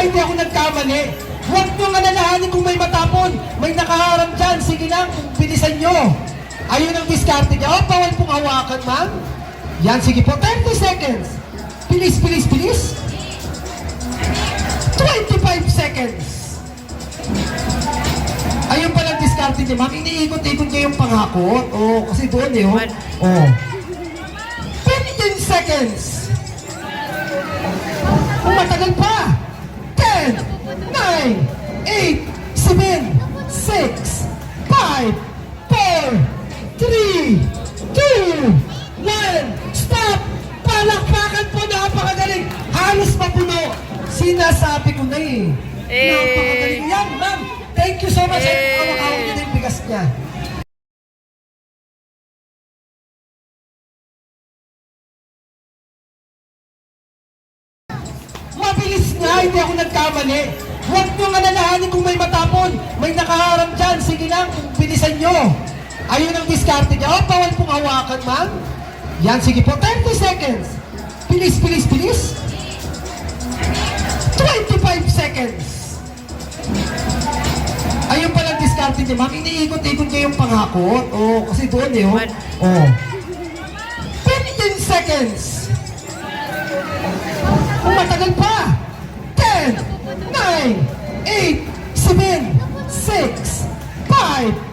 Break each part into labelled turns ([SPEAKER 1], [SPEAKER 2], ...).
[SPEAKER 1] hindi ako nagkamali. Huwag niyong alalahanin kung may matapon. May nakaharap dyan. Sige lang, bilisan niyo. Ayun ang diskarte niya. Oh, bawal pong hawakan, ma'am. Yan, sige po. 30 seconds. Bilis, bilis, bilis. 25 seconds. Ayun pala ang diskarte niya, ma'am. Iniikot-ikot niya yung pangakot. Oh, kasi doon eh, oh. Oh. 15 seconds. 5, 4, 3, 2, 1. Stop! Palakpakan po, napakagaling. Halos mapuno. Sinasabi ko na eh.
[SPEAKER 2] Eh.
[SPEAKER 1] Napakagaling yan, ma'am. Thank you so much.
[SPEAKER 2] Eh.
[SPEAKER 1] Hawak-hawak niyo na yung bigas niya. Mabilis nga, hindi ako nagkamali. Huwag niyong alalahanin kung may matapon. May nakaharap dyan. Sige lang, bilisan niyo. Ayun ang diskarte niya. Oh, bawal pong hawakan, ma'am. Yan, sige po. 30 seconds. Bilis, bilis, bilis. 25 seconds. Ayun pala ang diskarte niya, ma'am. Iniikot-ikot niya yung pangakot. Oh, kasi doon eh, oh. Oh. 15 seconds. Kung matagal pa. 10, 9, 8, 7, 6, 5,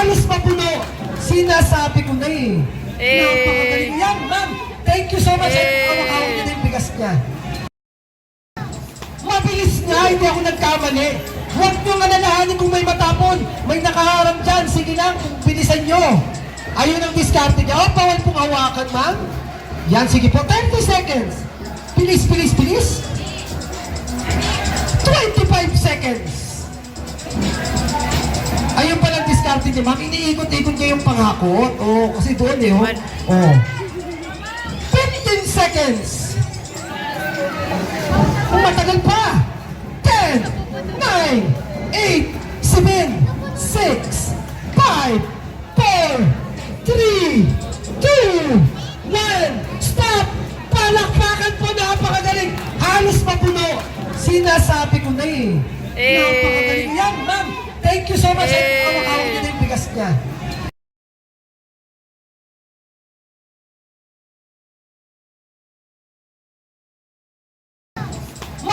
[SPEAKER 1] Halos mapuno. Sinasabi ko na eh.
[SPEAKER 2] Eh.
[SPEAKER 1] Napakagaling yan, ma'am. Thank you so much.
[SPEAKER 2] Eh.
[SPEAKER 1] Hawak-hawak niyo na yung bigas niya. Mabilis nga, hindi ako nagkamali. Huwag niyong alalahanin kung may matapon. May nakaharap dyan. Sige lang, bilisan niyo. Ayun ang diskarte niya. Oh, bawal pong hawakan, ma'am. Yan, sige po. 30 seconds. Bilis, bilis, bilis. 25 seconds. Diskarte niya, ma'am. Iniikot-ikot niya yung pangakot. Oh, kasi doon eh, oh. Oh. 15 seconds. Kung matagal pa. 10, 9, 8, 7, 6, 5, 4, 3, 2, 1. Stop! Palakpakan po, napakagaling. Halos mapuno. Sinasabi ko na eh.
[SPEAKER 2] Eh.
[SPEAKER 1] Napakagaling yan,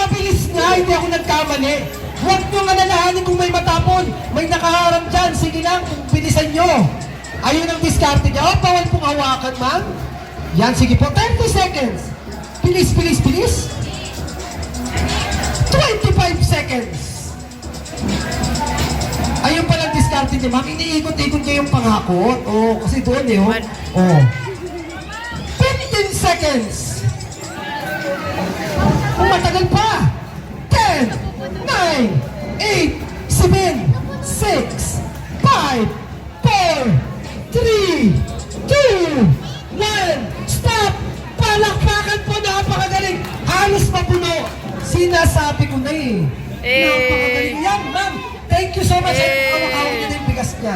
[SPEAKER 1] Mabilis nga, hindi ako nagkamali. Huwag niyong alalahanin kung may matapon. May nakaharap dyan. Sige lang, bilisan niyo. Ayun ang diskarte niya. Oh, bawal pong hawakan, ma'am. Yan, sige po. 30 seconds. Bilis, bilis, bilis. 25 seconds. Ayun pala ang diskarte niya, ma'am. Iniikot-ikot niya yung pangakot. Oh, kasi doon eh, oh. Oh. 15 seconds. 9, 8, 7, 6, 5, 4, 3, 2, 1. Stop! Palakpakan po, napakagaling. Halos mapuno. Sinasabi ko na eh.
[SPEAKER 2] Eh.
[SPEAKER 1] Napakagaling yan, ma'am. Thank you so much.
[SPEAKER 2] Eh.
[SPEAKER 1] Hawak-hawak niyo na yung bigas niya.